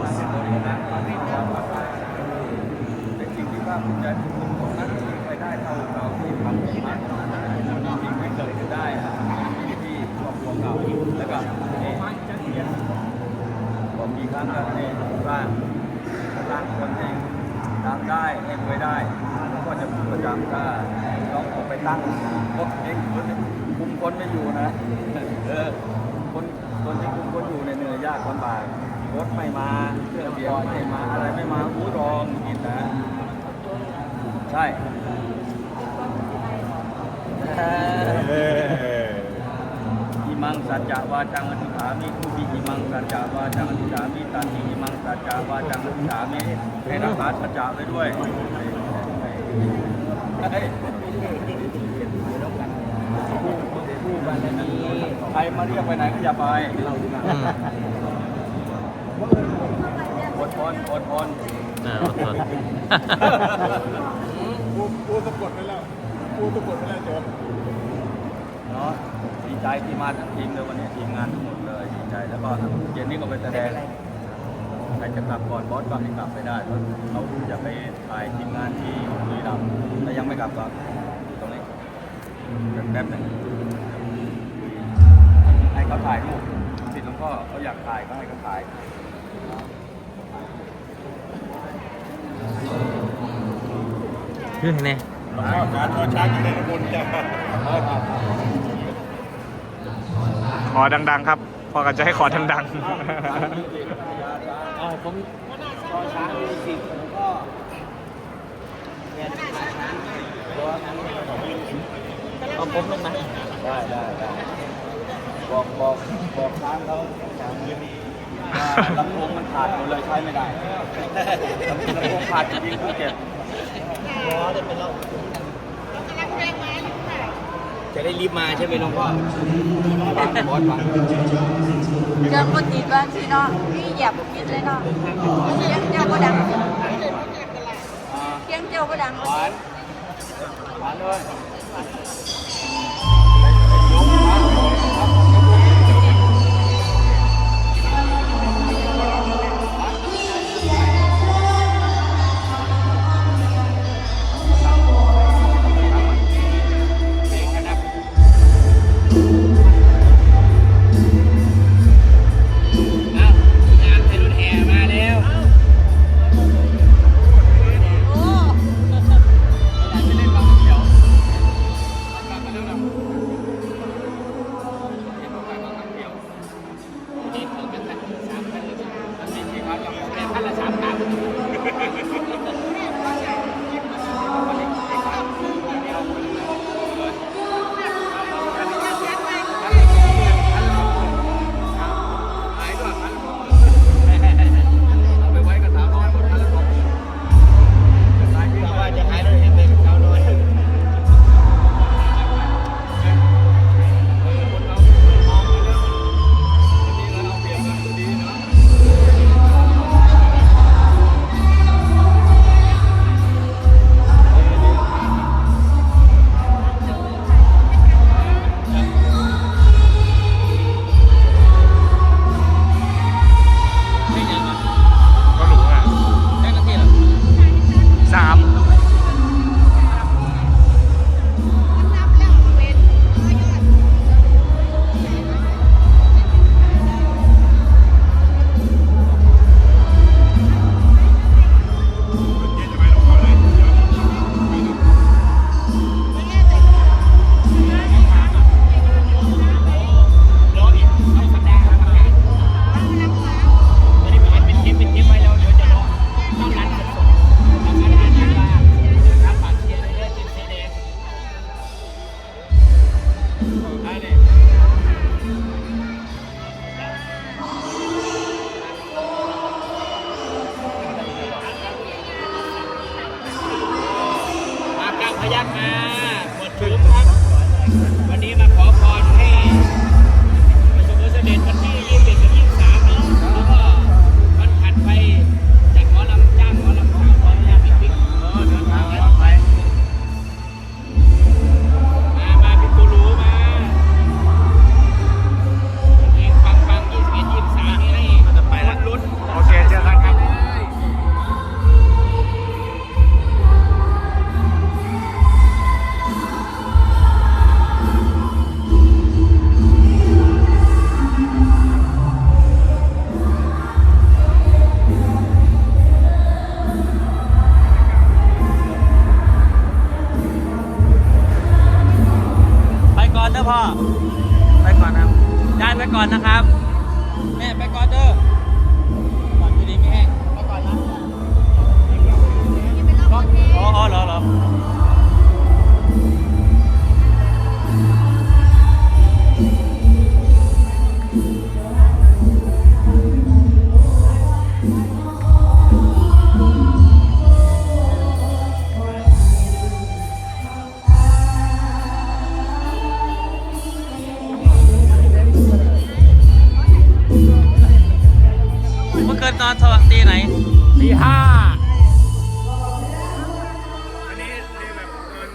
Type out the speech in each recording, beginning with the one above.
วันสร้างมาเป็นบริการความดีความปลอดภัยเป็นสิ่งที่ภาคภูมิใจทุกคนของนั้นไปได้เท่าเราที่ทำที่มันจริงไม่เคยจะได้ที่ที่ครอบครัวเก่าแล้วก็นี่บอกกี่ครั้งก็นี่สร้างสร้างคนเองทำได้เองไว้ได้แล้วก็จะพูดประจำถ้าลองออกไปตั้งรถเองคุมคนไม่อยู่นะเออคนคนที่คุมคนอยู่เนี่ยเหนื่อยยากลำบาก รถไม่มาเครื่องเสียงไม่มาอะไรไม่มาอู้รองกินนะใช่อิมังสัจจะวาจังอธิษฐามิทุติอิมังสัจจะวาจังอธิษฐามิตันติอิมังสัจจะวาจังอธิษฐามิให้รักษาสัจจะไปด้วยเฮ้ยคู่บารมีใครมาเรียกไปไหนก็อย่าไป อืมอดทนอดทนน่าอดทน กูกูสะกดไปแล้วกูสะกดไปแล้วโจมเนาะดีใจที่มาทั้งทีมเลยวันนี้ทีมงานทั้งหมดเลยดีใจแล้วก็เย็นนี้ก็ไปแสดงใครจะกลับก่อนบอสก็ไม่กลับไปได้เพราะเขาจะไปถ่ายทีมงานที่บุรีรัมย์แต่ยังไม่กลับก็อยู่ตรงนี้แป๊บหนึงให้เขาถ่ายรูปสิทธิ์หลวงพ่อเขาอยากถ่ายก็ให้เขาถ่าย คือไงข้าวสารข้าวช้างอยู่ในน้ำมนต์จ้าขอดัง ๆ ครับพอกันจะให้ขอดังอ๋อผมก็ช้างมีสิทธิ์หลวงพ่อแกช้างตัวนั้นเอาผมลงมาได้ได้ได้บอกบอกบอกช้างเขาช้างว่าลำโพงมันขาดหมดเลยใช้ไม่ได้ลำโพงขาดจริงๆภูเก็ ตจะได้รีบมาใช่ไหมหลวงพ่อวางบอสวางเจอคนติดบ้านพี่เนาะพี่เหยียบมิดเลยเนาะเสียงเจ้าก็ดังอ่าเสียงเจ้าก็ดังหวานหวานเลย 大家看 พ่อ ไปก่อนครับ ได้ไปก่อนนะครับ เมื่อนสวัสดีไหนตีห้าอันนี้นี่แบบเกิน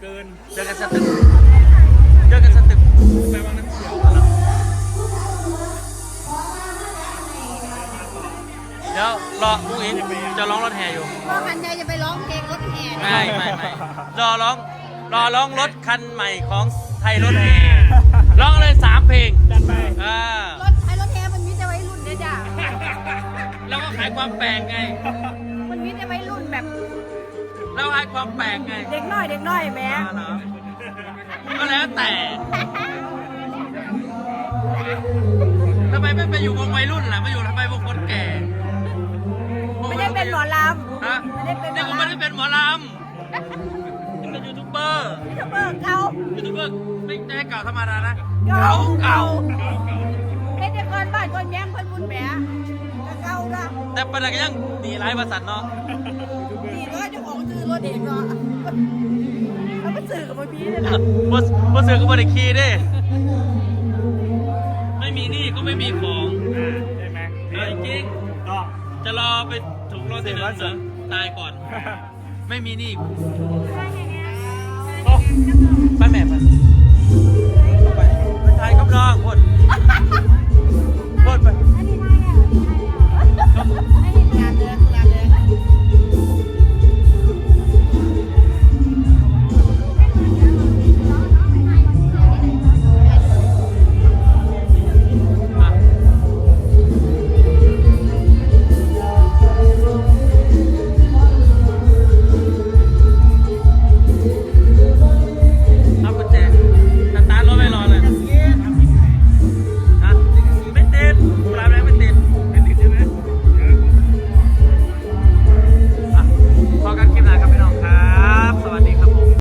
เกินเจอกันสตึกเจอกันสตึกไปวางน้ำเขียวเดี๋ยวรอผู้อินจะร้องรถแห่อยู่พ่อพันใจจะไปร้องเพลงรถแห่ไม่ไม่ไม่รอร้องรอร้องรถคันใหม่ของไทยรถแห่ร้องเลยสามเพลงดันไปอ่ารถ แล้วก็ขายความแปลกไง มันมีแต่วัยรุ่นแบบแล้วขายความแปลกไงเด็กน้อยเด็กน้อยแหม่อ่าเหรอก็แล้วแต่ทำไมไม่ไปอยู่วงวัยรุ่นล่ะมาอยู่ทำไมวงคนแก่ไม่ได้เป็นหมอลฮะำไม่ได้เป็นหมนี่อกูลำไม่ได้เป็นหมอลำนี่เป็นยูทูบเบอร์ยูทูบเบอร์เก่ายูทูบเบอร์ไม่ได้เก่าธรรมดานะเก่าเก่าเฮ็ดแต่ก่อนบ้านคนแย้งคนบุญแหม่ก็เก่าละ แต่ประเด็นก็ยังหนีไร้ประสันเนาะดีก็เจะของซื้อรถเองเนาะแล้วมาซื้อกับพี่เลยนะบสบสซื้อก็บริคีดิไม่มีหนี้ก็ไม่มีของใช่ไหมเอาจริงก็ๆจะรอไปถูกรถที่หนึ่งเหรอตายก่อน ไม่มีหนี้โอ้